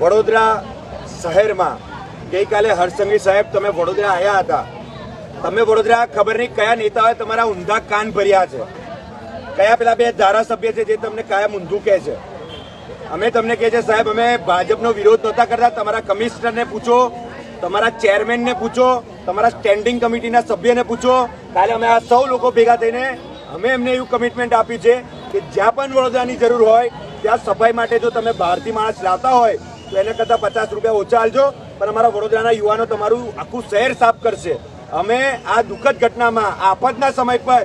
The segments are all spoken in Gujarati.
વડોદરા શહેરમાં ગઈકાલે હર્ષસંઘવી સાહેબ તમે વડોદરા આવ્યા હતા. તમે વડોદરા ખબર નહીં કયા નેતાઓએ તમારા ઊંધા કાન ભર્યા છે? કયા પેલા બે ધારાસભ્ય છે જે તમને કયા ઊંધું કહે છે? અમે તમને કહે છે સાહેબ, અમે ભાજપનો વિરોધ નહોતા કરતા, તમારા કમિશનરને પૂછો તમારા ચેરમેનને પૂછો, તમારા સ્ટેન્ડિંગ કમિટીના સભ્યને પૂછો. કાલે અમે આ સૌ લોકો ભેગા થઈને અમે એમને એવું કમિટમેન્ટ આપ્યું છે કે જ્યાં પણ વડોદરાની જરૂર હોય, ત્યાં સફાઈ માટે જો તમે બહારથી માણસ લાવતા હોય, તો એને કરતાં પચાસ રૂપિયા ઓછા હાલજો પણ અમારા વડોદરાના યુવાનો તમારું આખું શહેર સાફ કરશે. અમે આ દુઃખદ ઘટનામાં આફતના સમય પર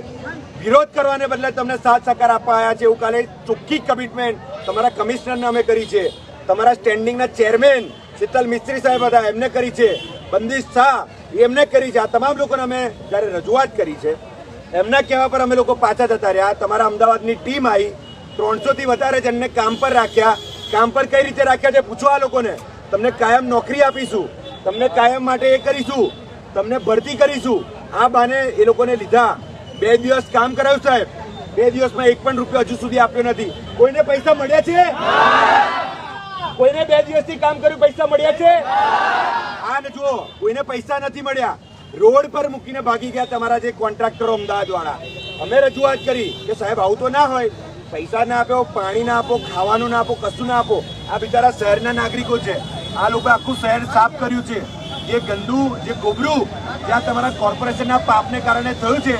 વિરોધ કરવાને બદલે તમને સાથ સહકાર આપવા આવ્યા છે એવું કાલે ચોખ્ખી કમિટમેન્ટ તમારા કમિશનરને અમે કરી છે. તમારા સ્ટેન્ડિંગના ચેરમેન શીતલ મિસ્ત્રી સાહેબ હતા, એમને કરી છે. બંદીશ શાહ એમને કરી છે. આ તમામ લોકોને અમે જ્યારે રજૂઆત કરી છે, એમના કહેવા પર અમે લોકો પાછા જતા રહ્યા. તમારા અમદાવાદની ટીમ આવી, ત્રણસોથી વધારે જણને કામ પર રાખ્યા. કામ પર કઈ રીતે રાખ્યા છે પૂછો આ લોકોને. તમને કાયમ નોકરી આપીશું. તમને કાયમ માટે એ કરીશું. તમને ભરતી કરીશું. આ બાને એ લોકોને લીધા. બે દિવસ કામ કરાવ્યું સાહેબ. બે દિવસમાં એક પણ રૂપિયો હજુ સુધી આપ્યો નથી. કોઈને પૈસા મળ્યા છે? કોઈને બે દિવસથી કામ કર્યું, પૈસા મળ્યા છે? આ ને જુઓ, કોઈને પૈસા નથી મળ્યા. રોડ પર મૂકીને ભાગી ગયા તમારા જે કોન્ટ્રાક્ટરો અમદાવાદ વાળા. અમે રજૂઆત કરી કે સાહેબ, આવું તો ના હોય. પૈસા ના આપો, પાણી ના આપો, ખાવાનું ના આપો, કશું ના આપો. આ બિચારા શહેરના નાગરિકો છે. આ લોકો આખું શહેર સાફ કર્યું છે. જે ગંદુ, જે ગોબરું, જ્યાં તમારા કોર્પોરેશનના પાપને કારણે થયું છે,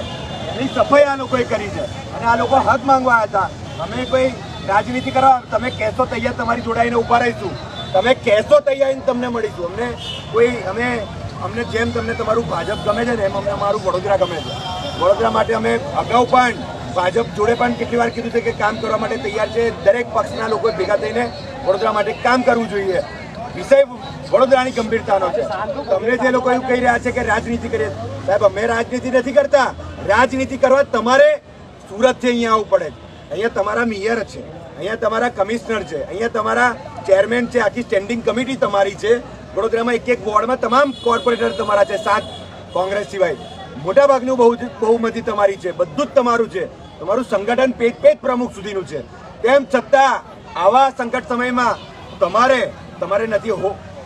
એની સફાઈ આ લોકોએ કરી છે. અને આ લોકો હક માંગવા હતા. અમે કોઈ રાજનીતિ કરવા, તમે કહેશો તૈયાર, તમારી જોડાઈને ઊભા રહીશું. તમે કહેશો તૈયાર તમને મળીશું. અમને કોઈ, અમે, અમને જેમ તમને તમારું ભાજપ ગમે છે ને એમ અમને અમારું વડોદરા ગમે છે. વડોદરા માટે અમે અગાઉ પણ ભાજપ જોડે પણ કેટલી વાર કીધું છે કે કામ કરવા માટે તૈયાર છે. દરેક પક્ષના લોકો ભેગા થઈને વડોદરા માટે કામ કરવું જોઈએ. વિષય વડોદરાની ગંભીરતાનો છે. તમને જે લોકો એવું કહી રહ્યા છે કે રાજનીતિ કરીએ. સાહેબ, અમે રાજનીતિ નથી કરતા. રાજનીતિ કરવા તમારે સુરતથી અહીંયા આવવું પડે છે. અહીંયા તમારા મેયર છે, અહીંયા તમારા કમિશનર છે, અહીંયા તમારા ચેરમેન છે, આખી સ્ટેન્ડિંગ કમિટી તમારી છે. વડોદરામાં એક એક વોર્ડમાં તમામ કોર્પોરેટર તમારા છે, સાત કોંગ્રેસ સિવાય. મોટાભાગનું બહુ બહુમતી તમારી છે, બધું જ તમારું છે. તમારું સંગઠન પેજ પેજ પ્રમુખ સુધીનું છે. તેમ છતાં, આવા સંકટ સમયમાં તમારે તમારે નથી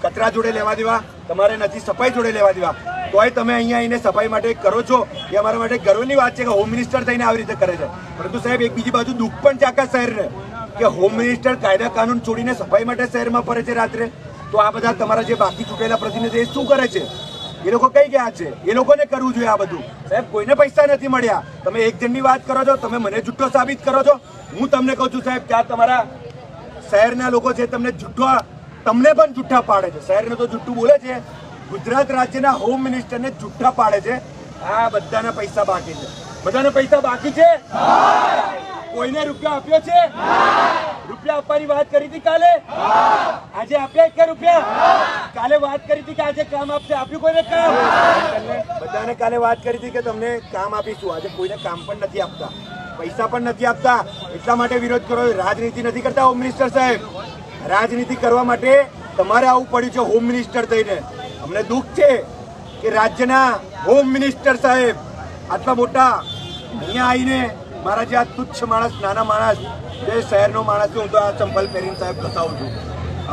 કચરા જોડે લેવા દેવા, તમારે નથી સફાઈ જોડે લેવા દેવા. તોય તમે અહીંયા આવીને સફાઈ માટે કરો છો, એ અમારા માટે ગર્વની વાત છે કે હોમ મિનિસ્ટર થઈને આવી રીતે કરે છે. પરંતુ સાહેબ, એક બીજી બાજુ દુઃખ પણ છે આખા શહેરને, કે હોમ મિનિસ્ટર કાયદા કાનૂન છોડીને સફાઈ માટે શહેરમાં ફરે છે રાત્રે. તો આ બધા તમારા જે બાકી ચૂંટેલા પ્રતિનિધિ એ શું કરે છે? એ લોકો કઈ ગયા છે? એ લોકોને કરવું જોઈએ આ બધું. સાહેબ, કોઈને પૈસા નથી મળ્યા. તમે એક જણની વાત કરો છો, તમે મને જુઠ્ઠો સાબિત કરો છો. હું તમને કહું છું સાહેબ કે આ તમારા શહેરના લોકો છે, તમને જુઠ્ઠા, તમને પણ જુઠ્ઠા પાડે છે. શહેરને તો જુઠ્ઠું બોલે છે. ગુજરાત રાજ્યના હોમ મિનિસ્ટરને જુઠ્ઠા પાડે છે. આ બધાના પૈસા બાકી છે. બધાને પૈસા બાકી છે? કોઈને રૂપિયા આપ્યો છે? રૂપિયા આપવાની વાત કરી હતી કાલે? આજે આપ્યા કે રૂપિયા? કાલે વાત કરી હતી કે આજે કામ આપશે. આપ્યું કોઈને કામ? બધાને કાલે વાત કરી હતી કે તમને કામ આપીશું. આજે કોઈને કામ પણ નથી આપતા. પૈસા પણ નથી આપતા. એટલા માટે વિરોધ કરો. રાજનીતિ નથી કરતા હોમ મિનિસ્ટર સાહેબ. રાજનીતિ કરવા માટે તમારે આવું પડ્યું છે હોમ મિનિસ્ટર થઈને. અમને દુઃખ છે કે રાજ્યના હોમ મિનિસ્ટર સાહેબ આટલા મોટા અહીંયા આવીને મારા જે આ તુચ્છ માણસ, નાના માણસ, જે શહેરનો માણસ છે, હું તો આ ચંપલ પહેરીને સાહેબ બતાવું છું.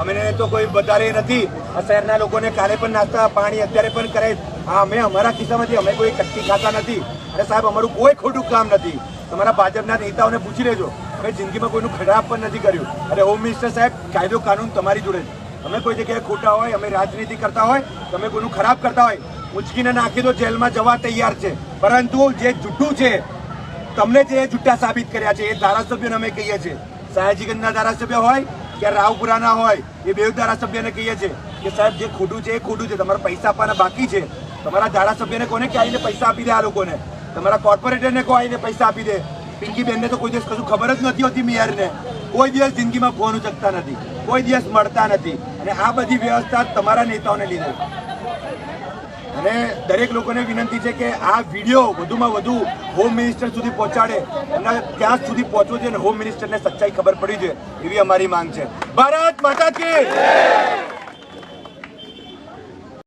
અમે તો કોઈ વધારે નથી. આ શહેરના લોકોને કાલે પણ નાસ્તા, પાણી અત્યારે પણ કરે. હા અમે, અમારા ખિસ્સામાંથી અમે કોઈ કચ્છી ખાતા નથી. અને સાહેબ, અમારું કોઈ ખોટું કામ નથી. તમારા ભાજપના નેતાઓને પૂછી લેજો. અમે જિંદગીમાં કોઈનું ખરાબ પણ નથી કર્યું. અને હોમ મિનિસ્ટર સાહેબ, કાયદો કાનૂન તમારી જોડે છે. અમે કોઈ જગ્યાએ ખોટા હોય, અમે રાજનીતિ કરતા હોય, તમે કોઈનું ખરાબ કરતા હોય, ઉંચકીને નાખી દો, જેલમાં જવા તૈયાર છે. પરંતુ જે જુઠ્ઠું છે, તમને જે જુઠ્ઠા સાબિત કર્યા છે, એ ધારાસભ્યોને અમે કહીએ છીએ. સયાજીગંજના ધારાસભ્ય હોય કે રાવપુરાના હોય, એ બે ધારાસભ્યને કહીએ છીએ કે સાહેબ, જે ખોટું છે, એ ખોટું છે. તમારે પૈસા આપવાના બાકી છે. તમારા ધારાસભ્યને કોને કે આવીને પૈસા આપી દે આ લોકોને? તમારા કોર્પોરેટરને કો આવીને પૈસા આપી દે? પિંકી તો કોઈ દિવસ કશું ખબર જ નથી હોતી મેયરને. કોઈ દિવસ જિંદગીમાં ફોન ઉચકતા નથી, કોઈ દિવસ મળતા નથી. અને આ બધી વ્યવસ્થા તમારા નેતાઓને લીધે. અને દરેક લોકોને વિનંતી છે કે આ વીડિયો વધુમાં વધુ હોમ મિનિસ્ટર સુધી પહોંચાડે. એમના ત્યાં સુધી પહોંચવું જોઈએ અને હોમ મિનિસ્ટરને સચ્ચાઈ ખબર પડી જોઈએ એવી અમારી માંગ છે. ભારત માતા કી